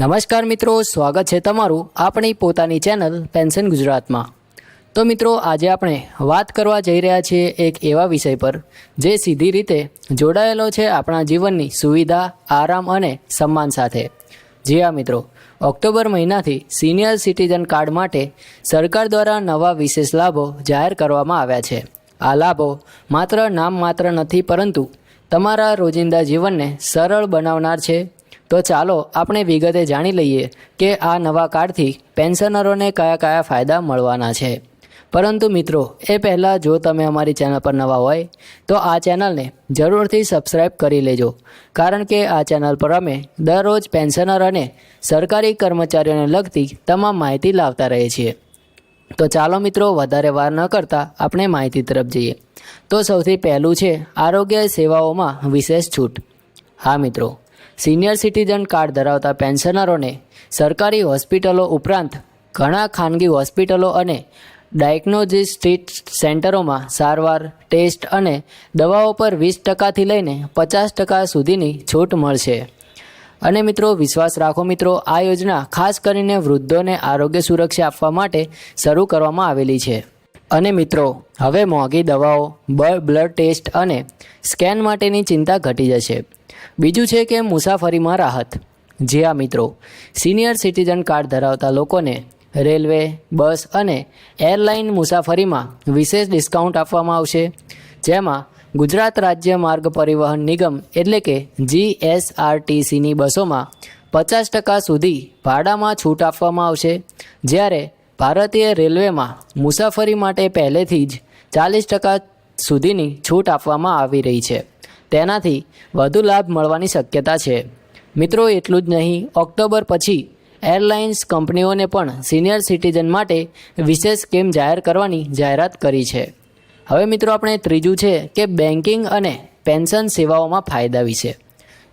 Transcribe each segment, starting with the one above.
નમસ્કાર મિત્રો, સ્વાગત છે તમારું આપણી પોતાની ચેનલ પેન્શન ગુજરાતમાં. તો મિત્રો, આજે આપણે વાત કરવા જઈ રહ્યા છીએ એક એવા વિષય પર, જે સીધી રીતે જોડાયેલો છે આપણા જીવનની સુવિધા, આરામ અને સન્માન સાથે. જી હા મિત્રો, ઓક્ટોબર મહિનાથી સિનિયર સિટીઝન કાર્ડ માટે સરકાર દ્વારા નવા વિશેષ લાભો જાહેર કરવામાં આવ્યા છે. આ લાભો માત્ર નામ માત્ર નથી, પરંતુ તમારા રોજિંદા જીવનને સરળ બનાવનાર છે તો ચાલો આપણે વિગતે જાણી લઈએ કે આ નવા કાર્ડથી પેન્શનરોને કયા કયા ફાયદા મળવાના છે. પરંતુ મિત્રો, એ પહેલાં જો તમે અમારી ચેનલ પર નવા હોય, તો આ ચેનલને જરૂરથી સબસ્ક્રાઈબ કરી લેજો. કારણ કે આ ચેનલ પર અમે દરરોજ પેન્શનર અને સરકારી કર્મચારીઓને લગતી તમામ માહિતી લાવતા રહીએ છીએ. તો ચાલો મિત્રો, વધારે વાર ન કરતાં આપણે માહિતી તરફ જઈએ. તો સૌથી પહેલું છે, આરોગ્ય સેવાઓમાં વિશેષ છૂટ. હા મિત્રો સિનિયર સિટીઝન કાર્ડ ધરાવતા પેન્શનરોને સરકારી હોસ્પિટલો ઉપરાંત ઘણા ખાનગી હોસ્પિટલો અને ડાયગ્નોસ્ટિક સેન્ટરોમાં સારવાર, ટેસ્ટ અને દવાઓ પર વીસ ટકાથી લઈને પચાસ ટકા સુધીની છૂટ મળશે. અને મિત્રો, વિશ્વાસ રાખો મિત્રો, આ યોજના ખાસ કરીને વૃદ્ધોને આરોગ્ય સુરક્ષા આપવા માટે શરૂ કરવામાં આવેલી છે. અને મિત્રો, હવે મોંઘી દવાઓ બ્લડ ટેસ્ટ અને સ્કેન માટેની ચિંતા ઘટી જશે. બીજું છે કે મુસાફરીમાં રાહત. જી મિત્રો સિનિયર સિટીઝન કાર્ડ ધરાવતા લોકોને રેલવે, બસ અને એરલાઇન મુસાફરીમાં વિશેષ ડિસ્કાઉન્ટ આપવામાં આવશે. જેમાં ગુજરાત રાજ્ય માર્ગ પરિવહન નિગમ એટલે કે જીએસઆરટીસીની બસોમાં પચાસ ટકા સુધી ભાડામાં છૂટ આપવામાં આવશે. જ્યારે ભારતીય રેલવેમાં મુસાફરી માટે પહેલેથી જ ચાલીસ ટકા સુધીની છૂટ આપવામાં આવી રહી છે. તેનાથી વધુ લાભ મળવાની શક્યતા છે. મિત્રો, એટલું જ નહીં, ઓક્ટોબર પછી એરલાઇન્સ કંપનીઓને પણ સિનિયર સિટીઝન માટે વિશેષ સ્કીમ જાહેર કરવાની જાહેરાત કરી છે. હવે મિત્રો, આપણે ત્રીજું છે કે બેન્કિંગ અને પેન્શન સેવાઓમાં ફાયદા વિશે.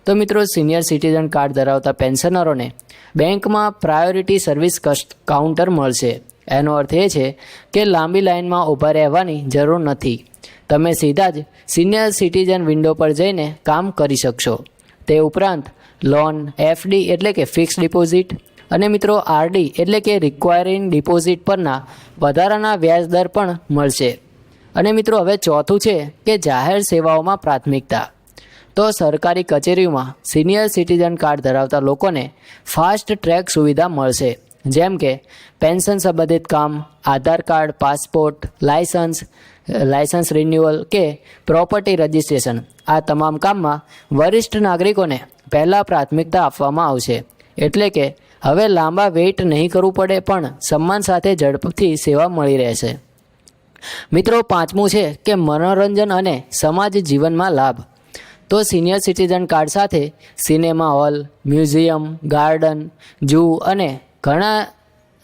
તો મિત્રો, સિનિયર સિટીઝન કાર્ડ ધરાવતા પેન્શનરોને બેંકમાં પ્રાયોરિટી સર્વિસ કાઉન્ટર મળશે. એનો અર્થ એ છે કે લાંબી લાઇનમાં ઊભા રહેવાની જરૂર નથી. તમે સીધા જ સિનિયર સિટીઝન વિન્ડો પર જઈને કામ કરી શકશો. તે ઉપરાંત લોન એફડી એટલે કે ફિક્સ ડિપોઝિટ અને મિત્રો આરડી એટલે કે રિક્વાયરિંગ ડિપોઝિટ પરના વધારાના વ્યાજ દર પણ મળશે. અને મિત્રો હવે ચોથું છે કે જાહેર સેવાઓમાં પ્રાથમિકતા. તો સરકારી કચેરીઓમાં સિનિયર સિટીઝન કાર્ડ ધરાવતા લોકોને ફાસ્ટ ટ્રેક સુવિધા મળશે. જેમ કે પેન્શન સંબંધિત કામ, Aadhaar card, passport, licence licence renewal કે પ્રોપર્ટી રજિસ્ટ્રેશન. આ તમામ કામમાં વરિષ્ઠ નાગરિકોને પહેલાં પ્રાથમિકતા આપવામાં આવશે. એટલે કે હવે લાંબા વેઇટ નહીં કરવું પડે પણ સન્માન સાથે ઝડપથી સેવા મળી રહેશે. મિત્રો, પાંચમું છે કે મનોરંજન અને સમાજ જીવનમાં લાભ. તો સિનિયર સિટીઝન કાર્ડ સાથે cinema hall, museum, garden zoo અને ઘણા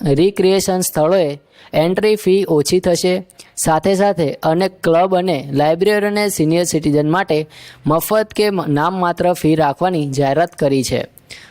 રિક્રિએશન સ્થળોએ એન્ટ્રી ફી ઓછી થશે. સાથે સાથે અનેક ક્લબ અને લાઇબ્રેરીઓને સિનિયર સિટીઝન માટે મફત કે નામ માત્ર ફી રાખવાની જાહેરાત કરી છે.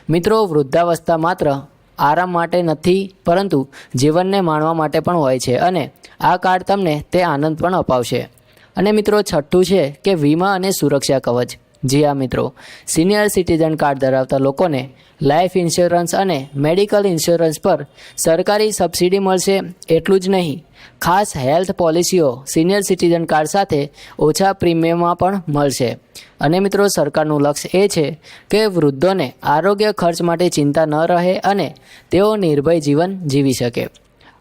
મિત્રો, વૃદ્ધાવસ્થા માત્ર આરામ માટે નથી, પરંતુ જીવનને માણવા માટે પણ હોય છે અને આ કાર્ડ તમને તે આનંદ પણ અપાવશે. અને મિત્રો, છઠ્ઠું છે કે વીમા અને સુરક્ષા કવચ. જી હા, મિત્રો. સિનિયર સિટીઝન કાર્ડ ધરાવતા લોકોને લાઈફ ઇન્સ્યોરન્સ અને મેડિકલ ઇન્સ્યોરન્સ પર સરકારી સબસિડી મળશે એટલું જ નહીં. ખાસ હેલ્થ પોલિસીઓ સિનિયર સિટીઝન કાર્ડ સાથે ઓછા પ્રીમિયમમાં પણ મળશે. અને મિત્રો, સરકારનું લક્ષ્ય એ છે કે વૃદ્ધોને આરોગ્ય ખર્ચ માટે ચિંતા ન રહે અને તેઓ નિર્ભય જીવન જીવી શકે.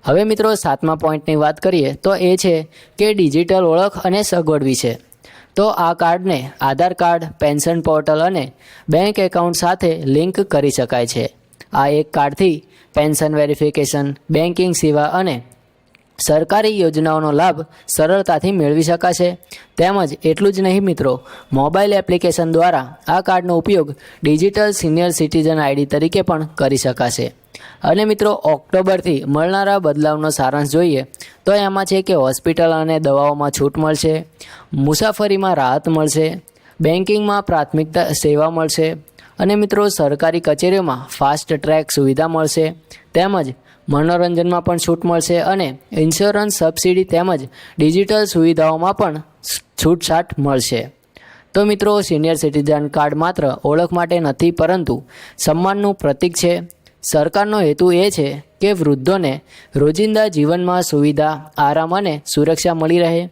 હવે મિત્રો, સાતમા પોઈન્ટની વાત કરીએ તો એ છે કે ડિજિટલ ઓળખ અને સગવડ વિશે તો આ કાર્ડને આધાર કાર્ડ, પેન્શન પોર્ટલ અને બેંક એકાઉન્ટ સાથે લિંક કરી શકાય છે. આ એક કાર્ડથી પેન્શન વેરિફિકેશન બેન્કિંગ સેવા અને સરકારી યોજનાઓનો લાભ સરળતાથી મેળવી શકાશે. તેમજ એટલું જ નહીં મિત્રો, મોબાઈલ એપ્લિકેશન દ્વારા આ કાર્ડનો ઉપયોગ ડિજિટલ સિનિયર સિટીઝન આઈડી તરીકે પણ કરી શકાશે. અને મિત્રો, ઓક્ટોબરથી મળનારા બદલાવનો સારાંશ જોઈએ તો એમાં છે કે હોસ્પિટલ અને દવાઓમાં છૂટ મળશે, મુસાફરીમાં રાહત મળશે બેન્કિંગમાં પ્રાથમિકતા સેવા મળશે અને મિત્રો, સરકારી કચેરીઓમાં ફાસ્ટ ટ્રેક સુવિધા મળશે, તેમજ મનોરંજનમાં પણ છૂટ મળશે અને ઇન્સ્યોરન્સ સબસિડી તેમજ ડિજિટલ સુવિધાઓમાં પણ છૂટછાટ મળશે. તો મિત્રો, સિનિયર સિટીઝન કાર્ડ માત્ર ઓળખ માટે નથી, પરંતુ સન્માનનું પ્રતીક છે. સરકારનો હેતુ એ છે કે વૃદ્ધોને રોજિંદા જીવનમાં સુવિધા, આરામ અને સુરક્ષા મળી રહે.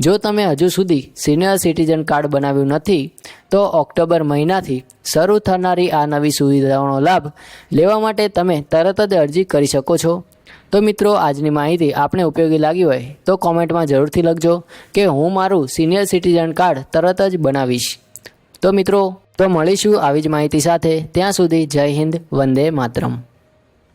જો તમે હજુ સુધી સિનિયર સિટીઝન કાર્ડ બનાવ્યું નથી, તો ઓક્ટોબર મહિનાથી શરૂ થનારી આ નવી સુવિધાઓનો લાભ લેવા માટે તમે તરત જ અરજી કરી શકો છો. તો મિત્રો, આજની માહિતી આપણે ઉપયોગી લાગી હોય તો કોમેન્ટમાં જરૂરથી લખજો કે હું મારું સિનિયર સિટીઝન કાર્ડ તરત જ બનાવીશ. તો મિત્રો તો મળીશું આવી જ માહિતી સાથે. ત્યાં સુધી જય હિન્દ વંદે માતરમ.